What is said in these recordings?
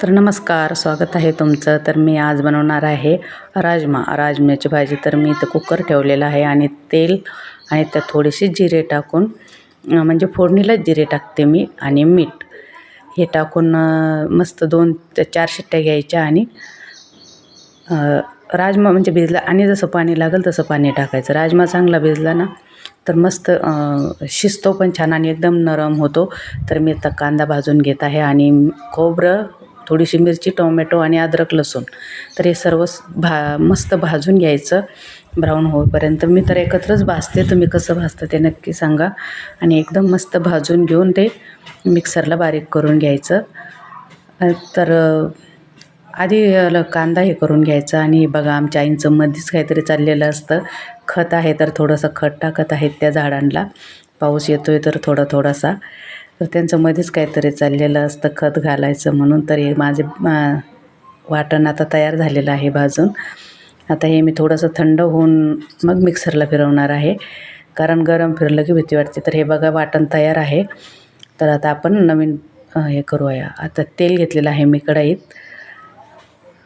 तर नमस्कार स्वागत आहे तुमचं. तर मी आज बनवणार आहे राजमा. राजम्याची भाजी तर मी इथं कुकर ठेवलेला आहे आणि तेल आणि त्यात थोडेसे जिरे टाकून म्हणजे फोडणीलाच जिरे टाकते मी आणि मीठ. हे टाकून मस्त दोन ते चार शिट्ट्या घ्यायच्या आणि राजमा म्हणजे भिजला आणि जसं पाणी लागेल तसं पाणी टाकायचं. राजमा चांगला भिजला ना तर मस्त शिजतो पण छान आणि एकदम नरम होतो. तर मी आता कांदा भाजून घेत आहे आणि खोबरं थोडीशी मिरची टोमॅटो आणि अद्रक लसूण. तर हे सर्व भा मस्त भाजून घ्यायचं. ब्राऊन होईपर्यंत मी तर एकत्रच भाजते. तुम्ही कसं भाजतं ते नक्की सांगा. आणि एकदम मस्त भाजून घेऊन ते मिक्सरला बारीक करून घ्यायचं. तर आधी कांदा हे करून घ्यायचा. आणि बघा आमच्या आईंचं मध्येच काहीतरी चाललेलं असतं. खत आहे तर थोडंसं खत टाकत आहेत त्या झाडांना. पाऊस येतो आहे तर थोडा थोडासा. तर त्यांचं मध्येच काहीतरी चाललेलं असतं खत घालायचं म्हणून. तर हे माझे वाटण आता तयार झालेलं आहे भाजून. आता हे मी थोडंसं थंड होऊन मग मिक्सरला फिरवणार आहे. कारण गरम फिरलं की भीती वाटते. तर हे बघा वाटण तयार आहे. तर आता आपण नवीन हे करूया. आता तेल घेतलेलं आहे मी कढईत.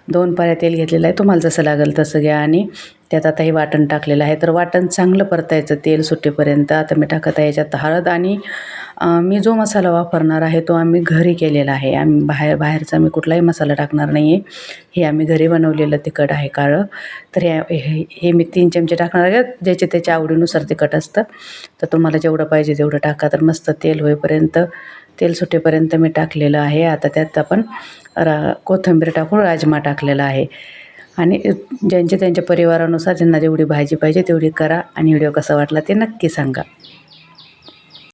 दोन पाऱ्या तेल घेतलेलं आहे. तुम्हाला जसं लागेल तसं घ्या. आणि त्यात आता हे वाटण टाकलेलं आहे. तर वाटण चांगलं परतायचं तेल सुटेपर्यंत. आता मी टाकत आहे याच्यात हळद. आणि मी जो मसाला वापरणार आहे तो आम्ही घरी केलेला आहे. आम्ही बाहेर बाहेरचा मी कुठलाही मसाला टाकणार नाही आहे हे आम्ही घरी बनवलेलं तिखट आहे काळं. तर हे हे हे मी तीन चमचे टाकणार आहे. ज्याचे त्याच्या आवडीनुसार तिखट असतं. तर तुम्हाला जेवढं पाहिजे तेवढं टाका. तर मस्त तेल होईपर्यंत तेल सुटेपर्यंत मी टाकलेलं आहे. आता त्यात आपण रा कोथिंबीर टाकून राजमा टाकलेला आहे. आणि ज्यांच्या त्यांच्या परिवारानुसार ज्यांना जेवढी भाजी पाहिजे तेवढी करा. आणि व्हिडिओ कसा वाटला ते नक्की सांगा.